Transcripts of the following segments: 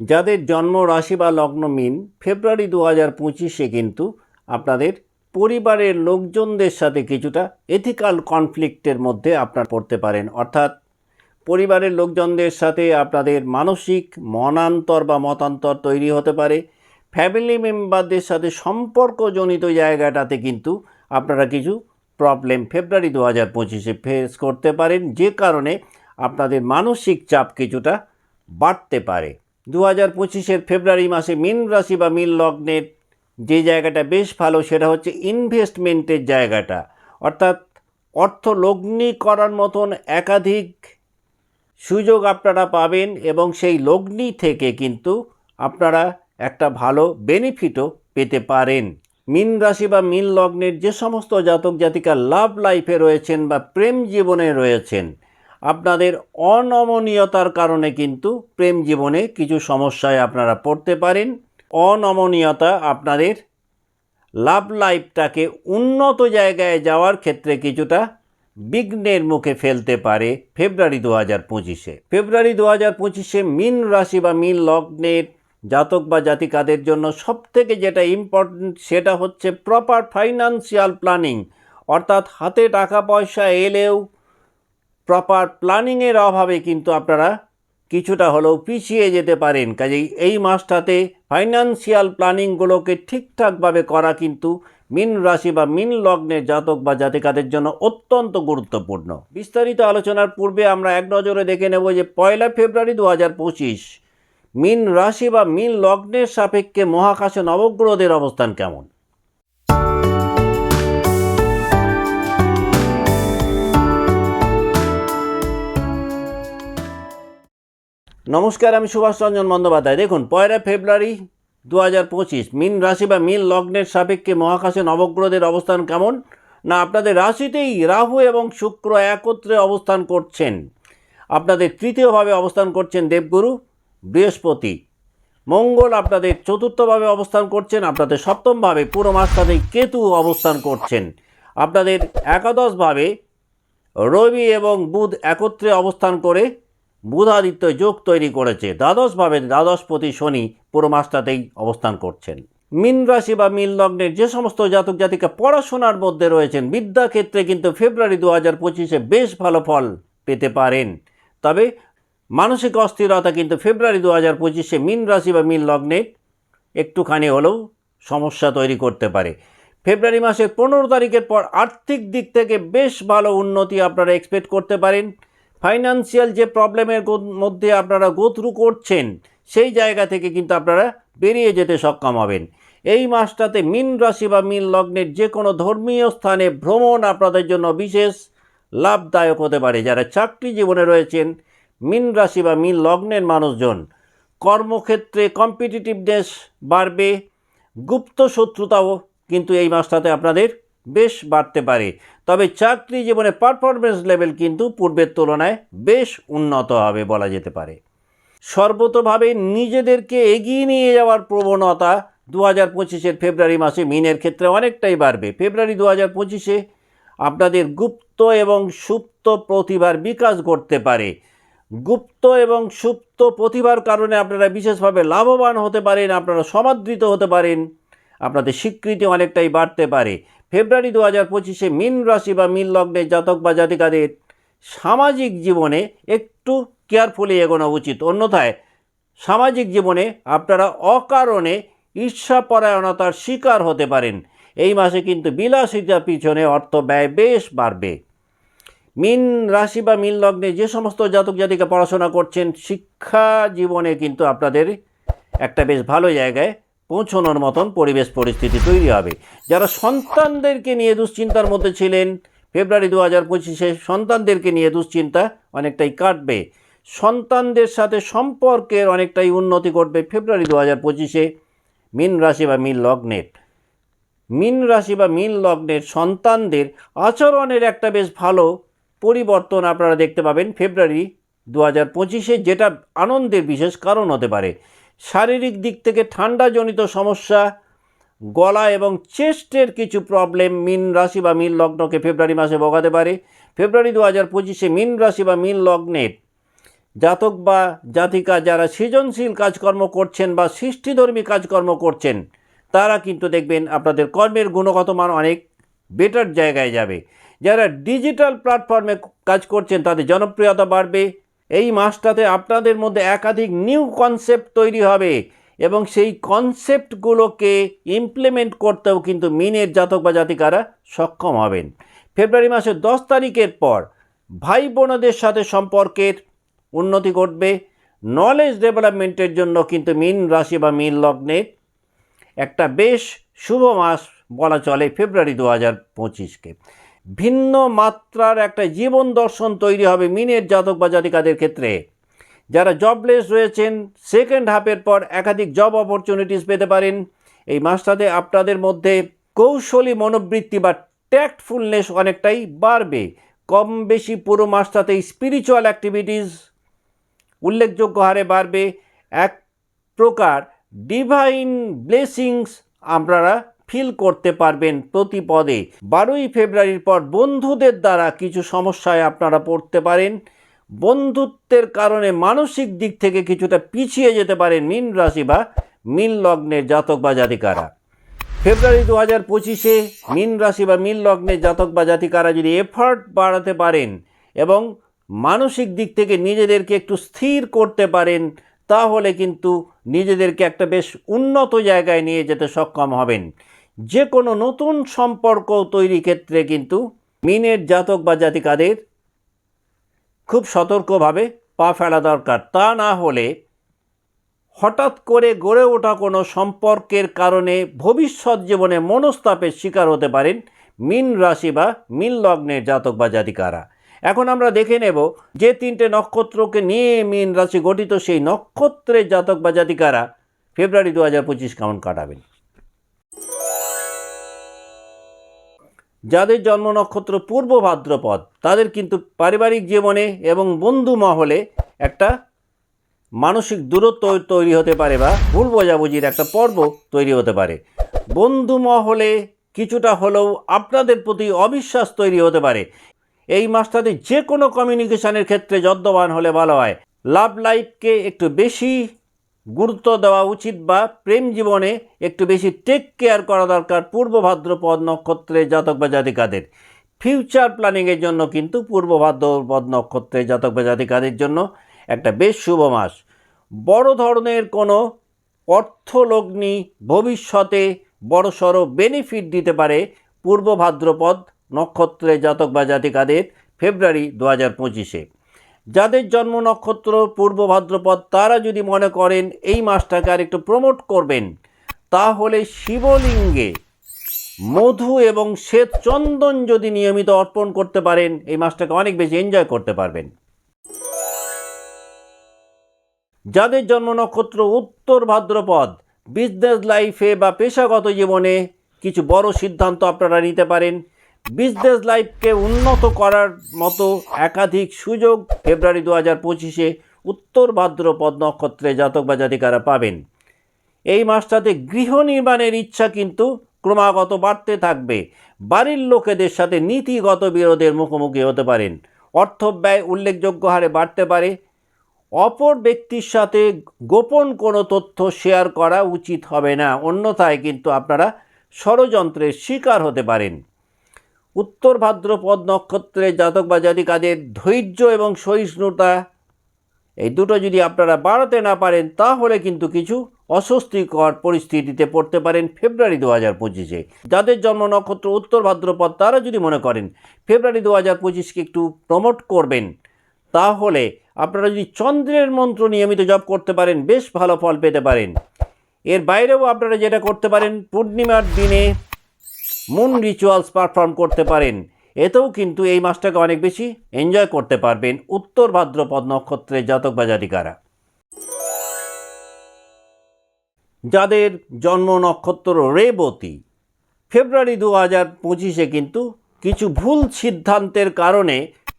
যাদের জন্ম রাশি বা লগ্ন মিন, ফেব্রুয়ারি দু হাজার পঁচিশে কিন্তু আপনাদের পরিবারের লোকজনদের সাথে কিছুটা এথিক্যাল কনফ্লিক্টের মধ্যে আপনার পড়তে পারেন। অর্থাৎ পরিবারের লোকজনদের সাথে আপনাদের মানসিক মনান্তর বা মতান্তর তৈরি হতে পারে। ফ্যামিলি মেম্বারদের সাথে সম্পর্কজনিত জায়গাটাতে কিন্তু আপনারা কিছু প্রবলেম ফেব্রুয়ারি দু হাজার পঁচিশে ফেস করতে পারেন, যে কারণে আপনাদের মানসিক চাপ কিছুটা বাড়তে পারে। দু হাজার পঁচিশের ফেব্রুয়ারি মাসে মীন রাশি বা মীন লগ্নের যে জায়গাটা বেশ ভালো, সেটা হচ্ছে ইনভেস্টমেন্টের জায়গাটা। অর্থাৎ অর্থ লগ্নি করার মতন একাধিক সুযোগ আপনারা পাবেন এবং সেই লগ্নি থেকে কিন্তু আপনারা একটা ভালো বেনিফিটও পেতে পারেন। মীন রাশি বা মীন লগ্নের যে সমস্ত জাতক জাতিকা লাভ লাইফে রয়েছেন বা প্রেম জীবনে রয়েছেন আপনাদের অনমনীয়তার কারণে কিন্তু প্রেম জীবনে কিছু সমস্যায় আপনারা পড়তে পারেন। অনমনীয়তা আপনাদের লাভ লাইফটাকে উন্নত জায়গায় যাওয়ার ক্ষেত্রে কিছুটা বিঘ্নের মুখে ফেলতে পারে ফেব্রুয়ারি দু হাজার পঁচিশে। ফেব্রুয়ারি দু হাজার পঁচিশে মিন রাশি বা মিন লগ্নের জাতক বা জাতিকাদের জন্য সবথেকে যেটা ইম্পর্টেন্ট সেটা হচ্ছে প্রপার ফাইন্যান্সিয়াল প্ল্যানিং অর্থাৎ হাতে টাকা পয়সা এলেও প্রপার প্ল্যানিংয়ের অভাবে কিন্তু আপনারা কিছুটা হলেও পিছিয়ে যেতে পারেন। কাজেই এই মাসটাতে ফাইন্যান্সিয়াল প্ল্যানিংগুলোকে ঠিকঠাকভাবে করা কিন্তু মিন রাশি বা মিন লগ্নের জাতক বা জাতিকাদের জন্য অত্যন্ত গুরুত্বপূর্ণ। বিস্তারিত আলোচনার পূর্বে আমরা এক নজরে দেখে নেব যে পয়লা ফেব্রুয়ারি দু হাজার পঁচিশ মিন রাশি বা মিন লগ্নের সাপেক্ষে মহাকাশে নবগ্রহদের অবস্থান কেমন? নমস্কার, আমি সুভাষ রঞ্জন বন্দ্যোপাধ্যায়। দেখুন, পয়লা ফেব্রুয়ারি দু হাজার পঁচিশ, মিন রাশি বা মিন লগ্নের সাপেক্ষে মহাকাশে নবগ্রহদের অবস্থান কেমন? না, আপনাদের রাশিতেই রাহু এবং শুক্র একত্রে অবস্থান করছেন। আপনাদের তৃতীয়ভাবে অবস্থান করছেন দেবগুরু, বৃহস্পতি। মঙ্গল আপনাদের চতুর্থভাবে অবস্থান করছেন, আপনাদের সপ্তমভাবে, পুরো মাসটাতেই কেতু অবস্থান করছেন। আপনাদের একাদশভাবে রবি এবং বুধ একত্রে অবস্থান করে বুধাদিত্য যোগ তৈরি করেছে। দ্বাদশভাবে দ্বাদশপতি শনি পুরো মাসটাতেই অবস্থান করছেন। মিন রাশি বা মিন লগ্নের যে সমস্ত জাতক জাতিকা পড়াশোনার মধ্যে রয়েছেন, বিদ্যাক্ষেত্রে কিন্তু ফেব্রুয়ারি দু হাজার পঁচিশে বেশ ভালো ফল পেতে পারেন। তবে মানসিক অস্থিরতা কিন্তু ফেব্রুয়ারি দু হাজার পঁচিশে মিন রাশি বা মিন লগ্নে একটুখানি হলেও সমস্যা তৈরি করতে পারে। ফেব্রুয়ারি মাসের পনেরো তারিখের পর আর্থিক দিক থেকে বেশ ভালো উন্নতি আপনারা এক্সপেক্ট করতে পারেন। ফাইন্যান্সিয়াল যে প্রবলেমের মধ্যে আপনারা গোথ্রু করছেন, সেই জায়গা থেকে কিন্তু আপনারা বেরিয়ে যেতে সক্ষম হবেন। এই মাসটাতে মিন রাশি বা মিন লগ্নের যে কোনো ধর্মীয় স্থানে ভ্রমণ আপনাদের জন্য বিশেষ লাভদায়ক হতে পারে। যারা চাকরি জীবনে রয়েছেন, মিন রাশি বা মিন লগ্নের মানুষজন, কর্মক্ষেত্রে কম্পিটিটিভনেস বাড়বে, গুপ্ত শত্রুতাও কিন্তু এই মাসটাতে আপনাদের বেশ বাড়তে পারে। তবে চাকরি জীবনে পারফরমেন্স লেভেল কিন্তু পূর্বের তুলনায় বেশ উন্নত হবে বলা যেতে পারে। সর্বতভাবে নিজেদেরকে এগিয়ে নিয়ে যাওয়ার প্রবণতা দু হাজার পঁচিশের ফেব্রুয়ারি মাসে মিনের ক্ষেত্রে অনেকটাই বাড়বে। ফেব্রুয়ারি দু হাজার পঁচিশে আপনাদের গুপ্ত এবং সুপ্ত প্রতিভার বিকাশ ঘটতে পারে। গুপ্ত এবং সুপ্ত প্রতিভার কারণে আপনারা বিশেষভাবে লাভবান হতে পারেন, আপনারা সমাদৃত হতে পারেন, আপনাদের স্বীকৃতি অনেকটাই বাড়তে পারে। ফেব্রুয়ারি দু হাজার পঁচিশে মিন রাশি বা মিন লগ্নের জাতক বা জাতিকাদের সামাজিক জীবনে একটু কেয়ারফুলি এগোনো উচিত। অন্যথায়, সামাজিক জীবনে আপনারা অকারণে ঈর্ষাপরায়ণতার শিকার হতে পারেন। এই মাসে কিন্তু বিলাসিতার পিছনে অর্থ ব্যয় বেশ বাড়বে। মিন রাশি বা মিন লগ্নে যে সমস্ত জাতক জাতিকা পড়াশোনা করছেন, শিক্ষা জীবনে কিন্তু আপনাদের একটা বেশ ভালো জায়গায় পৌঁছানোর মতন পরিবেশ পরিস্থিতি তৈরি হবে। যারা সন্তানদেরকে নিয়ে দুশ্চিন্তার মধ্যে ছিলেন, ফেব্রুয়ারি দু হাজার পঁচিশে সন্তানদেরকে নিয়ে দুশ্চিন্তা অনেকটাই কাটবে। সন্তানদের সাথে সম্পর্কের অনেকটাই উন্নতি ঘটবে ফেব্রুয়ারি দু হাজার পঁচিশে মিন রাশি বা মিন লগ্নের। মিন রাশি বা মিন লগ্নের সন্তানদের আচরণের একটা বেশ ভালো পরিবর্তন আপনারা দেখতে পাবেন ফেব্রুয়ারি দু হাজার পঁচিশে, যেটা আনন্দের বিশেষ কারণ হতে পারে। শারীরিক দিক থেকে ঠান্ডাজনিত সমস্যা, গলা এবং চেস্টের কিছু প্রবলেম মিন রাশি বা মিন লগ্নকে ফেব্রুয়ারি মাসে ভোগাতে পারে। ফেব্রুয়ারি দু হাজার পঁচিশে মিন রাশি বা মিন লগ্নের জাতক বা জাতিকা যারা সৃজনশীল কাজকর্ম করছেন বা সৃষ্টিধর্মী কাজকর্ম করছেন, তারা কিন্তু দেখবেন আপনাদের কর্মের গুণগত মান অনেক বেটার জায়গায় যাবে। যারা ডিজিটাল প্ল্যাটফর্মে কাজ করছেন, তাদের জনপ্রিয়তা বাড়বে। এই মাসটাতে আপনাদের মধ্যে একাধিক নিউ কনসেপ্ট তৈরি হবে এবং সেই কনসেপ্টগুলোকে ইমপ্লিমেন্ট করতেও কিন্তু মিনের জাতক বা জাতিকারা সক্ষম হবেন। ফেব্রুয়ারি মাসের দশ তারিখের পর ভাই বোনদের সাথে সম্পর্কের উন্নতি ঘটবে। নলেজ ডেভেলপমেন্টের জন্য কিন্তু মিন রাশি বা মিন লগ্নের একটা বেশ শুভ মাস বলা চলে ফেব্রুয়ারি দু হাজার পঁচিশকে। ভিন্ন মাত্রার একটা জীবন দর্শন তৈরি হবে মিনের জাতক বা জাতিকাদের ক্ষেত্রে। যারা জবলেস রয়েছেন সেকেন্ড হাফের পর একাধিক জব অপরচুনিটিস পেতে পারেন। এই মাসটাতে আপনাদের মধ্যে কৌশলী মনোবৃত্তি বা ট্যাক্টফুলনেস অনেকটাই বাড়বে। কম বেশি পুরো মাসটাতেই স্পিরিচুয়াল অ্যাক্টিভিটিস উল্লেখযোগ্য হারে বাড়বে। এক প্রকার ডিভাইন ব্লেসিংস আপনারা ফিল করতে পারবেন প্রতি পদে। বারোই ফেব্রুয়ারির পর বন্ধুদের দ্বারা কিছু সমস্যায় আপনারা পড়তে পারেন। বন্ধুত্বের কারণে মানসিক দিক থেকে কিছুটা পিছিয়ে যেতে পারেন মীন রাশি বা মীন লগ্নের জাতক বা জাতিকারা। ফেব্রুয়ারি দু হাজার পঁচিশে মীন রাশি বা মীন লগ্নের জাতক বা জাতিকারা যদি এফার্ট বাড়াতে পারেন এবং মানসিক দিক থেকে নিজেদেরকে একটু স্থির করতে পারেন তাহলে কিন্তু নিজেদেরকে একটা বেশ উন্নত জায়গায় নিয়ে যেতে সক্ষম হবেন। যে কোনো নতুন সম্পর্ক তৈরি ক্ষেত্রে কিন্তু মিনের জাতক বা জাতিকাদের খুব সতর্কভাবে পা ফেলা দরকার। তা না হলে হঠাৎ করে গড়ে ওঠা কোনো সম্পর্কের কারণে ভবিষ্যৎ জীবনে মনস্তাপের শিকার হতে পারেন মিন রাশি বা মিন লগ্নের জাতক বা জাতিকারা। এখন আমরা দেখে নেব যে তিনটে নক্ষত্রকে নিয়ে মিন রাশি গঠিত সেই নক্ষত্রের জাতক বা জাতিকারা ফেব্রুয়ারি দু হাজার পঁচিশ কেমন কাটাবেন। যাদের জন্ম নক্ষত্র পূর্ব ভাদ্রপদ, তাদের কিন্তু পারিবারিক জীবনে এবং বন্ধু মহলে একটা মানসিক দূরত্ব তৈরি হতে পারে বা ভুল বোঝাবুঝির একটা পর্ব তৈরি হতে পারে। বন্ধু মহলে কিছুটা হলেও আপনাদের প্রতি অবিশ্বাস তৈরি হতে পারে। এই মাসটাতে যে কোনো কমিউনিকেশনের ক্ষেত্রে যদ্যবান হলে ভালো হয়। লাভ লাইফকে একটু বেশি গুরুত্ব দেওয়া উচিত বা প্রেম জীবনে একটু বেশি টেক কেয়ার করা দরকার পূর্ব ভাদ্রপদ নক্ষত্রে জাতক বা জাতিকাদের। ফিউচার প্ল্যানিংয়ের জন্য কিন্তু পূর্ব ভাদ্রপদ নক্ষত্রে জাতক বা জাতিকাদের জন্য একটা বেশ শুভ মাস। বড় ধরনের কোনো অর্থলগ্নি ভবিষ্যতে বড়সড় বেনিফিট দিতে পারে পূর্ব ভাদ্রপদ নক্ষত্রের জাতক বা জাতিকাদের ফেব্রুয়ারি দু হাজার পঁচিশে। যাদের জন্ম নক্ষত্র পূর্ব ভাদ্রপদ, তারা যদি মনে করেন এই মাসটাকে আর একটু প্রমোট করবেন, তাহলে শিবলিঙ্গে মধু এবং শ্বেত চন্দন যদি নিয়মিত অর্পণ করতে পারেন, এই মাসটাকে অনেক বেশি এনজয় করতে পারবেন। যাদের জন্ম নক্ষত্র উত্তর ভাদ্রপদ বিজনেস লাইফে বা পেশাগত জীবনে কিছু বড় সিদ্ধান্ত আপনারা নিতে পারেন। বিজনেস লাইফকে উন্নত করার মতো একাধিক সুযোগ ফেব্রুয়ারি দু হাজার পঁচিশে উত্তর ভাদ্রপদ নক্ষত্রে জাতক বা জাতিকারা পাবেন। এই মাসটাতে গৃহ নির্মাণের ইচ্ছা কিন্তু ক্রমাগত বাড়তে থাকবে। বাড়ির লোকেদের সাথে নীতিগত বিরোধের মুখোমুখি হতে পারেন। অর্থ ব্যয় উল্লেখযোগ্য হারে বাড়তে পারে। অপর ব্যক্তির সাথে গোপন কোনো তথ্য শেয়ার করা উচিত হবে না। অন্যথায় কিন্তু আপনারা ষড়যন্ত্রের শিকার হতে পারেন। উত্তর ভাদ্রপদ নক্ষত্রের জাতক বা জাতিকাদের ধৈর্য এবং সহিষ্ণুতা, এই দুটো যদি আপনারা বাড়াতে না পারেন, তাহলে কিন্তু কিছু অস্বস্তিকর পরিস্থিতিতে পড়তে পারেন ফেব্রুয়ারি দু হাজার পঁচিশে। যাদের জন্ম নক্ষত্র উত্তর ভাদ্রপদ, তারা যদি মনে করেন ফেব্রুয়ারি দু হাজার পঁচিশকে একটু প্রমোট করবেন, তাহলে আপনারা যদি চন্দ্রের মন্ত্র নিয়মিত জপ করতে পারেন, বেশ ভালো ফল পেতে পারেন। এর বাইরেও আপনারা যেটা করতে পারেন, পূর্ণিমার দিনে মুন রিচুয়ালস পারফর্ম করতে পারেন এতেও কিন্তু এই মাসটাকে অনেক বেশি এনজয় করতে পারবেন উত্তর ভাদ্রপদ নক্ষত্রের জাতক বা জাতিকারা যাদের জন্ম নক্ষত্র রেবতী ফেব্রুয়ারি দু হাজার পঁচিশে কিন্তু কিছু ভুল সিদ্ধান্তের কারণে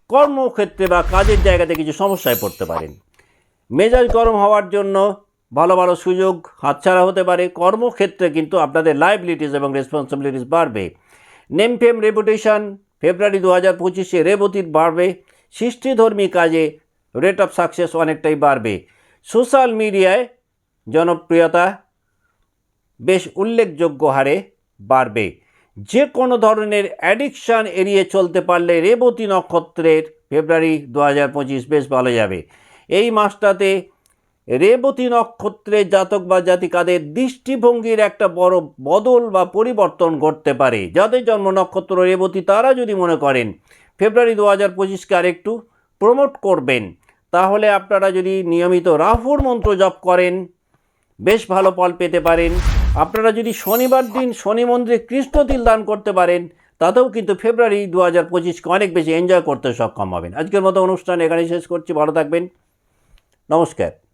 কর্মক্ষেত্রে বা কাজের জায়গাতে কিছু সমস্যায় পড়তে পারেন মেজাজ গরম হওয়ার জন্য ভালো ভালো সুযোগ হাতছাড়া হতে পারে। কর্মক্ষেত্রে কিন্তু আপনাদের লাইবিলিটিস এবং রেসপন্সিবিলিটিস বাড়বে। নেম ফেম রেপুটেশন ফেব্রুয়ারি দু হাজার পঁচিশে রেবতীর বাড়বে। সৃষ্টিধর্মী কাজে রেট অফ সাকসেস অনেকটাই বাড়বে। সোশ্যাল মিডিয়ায় জনপ্রিয়তা বেশ উল্লেখযোগ্য হারে বাড়বে। যে কোনো ধরনের অ্যাডিকশান এড়িয়ে চলতে পারলে রেবতী নক্ষত্রের ফেব্রুয়ারি দু হাজার পঁচিশ বেশ ভালো যাবে। এই মাসটাতে রেবতী নক্ষত্রের জাতক বা জাতিকাদের দৃষ্টিভঙ্গির একটা বড় বদল বা পরিবর্তন ঘটতে পারে। যাদের জন্ম নক্ষত্র রেবতী, তারা যদি মনে করেন ফেব্রুয়ারি দু হাজার পঁচিশকে আরেকটু প্রমোট করবেন, তাহলে আপনারা যদি নিয়মিত রাহুর মন্ত্র জপ করেন, বেশ ভালো ফল পেতে পারেন। আপনারা যদি শনিবার দিন শনি মন্দিরে কৃষ্ণ তিল দান করতে পারেন, তাতেও কিন্তু ফেব্রুয়ারি দু হাজার পঁচিশকে অনেক বেশি এনজয় করতে সক্ষম হবেন। আজকের মতো অনুষ্ঠান এখানে শেষ করছি। ভালো থাকবেন। নমস্কার।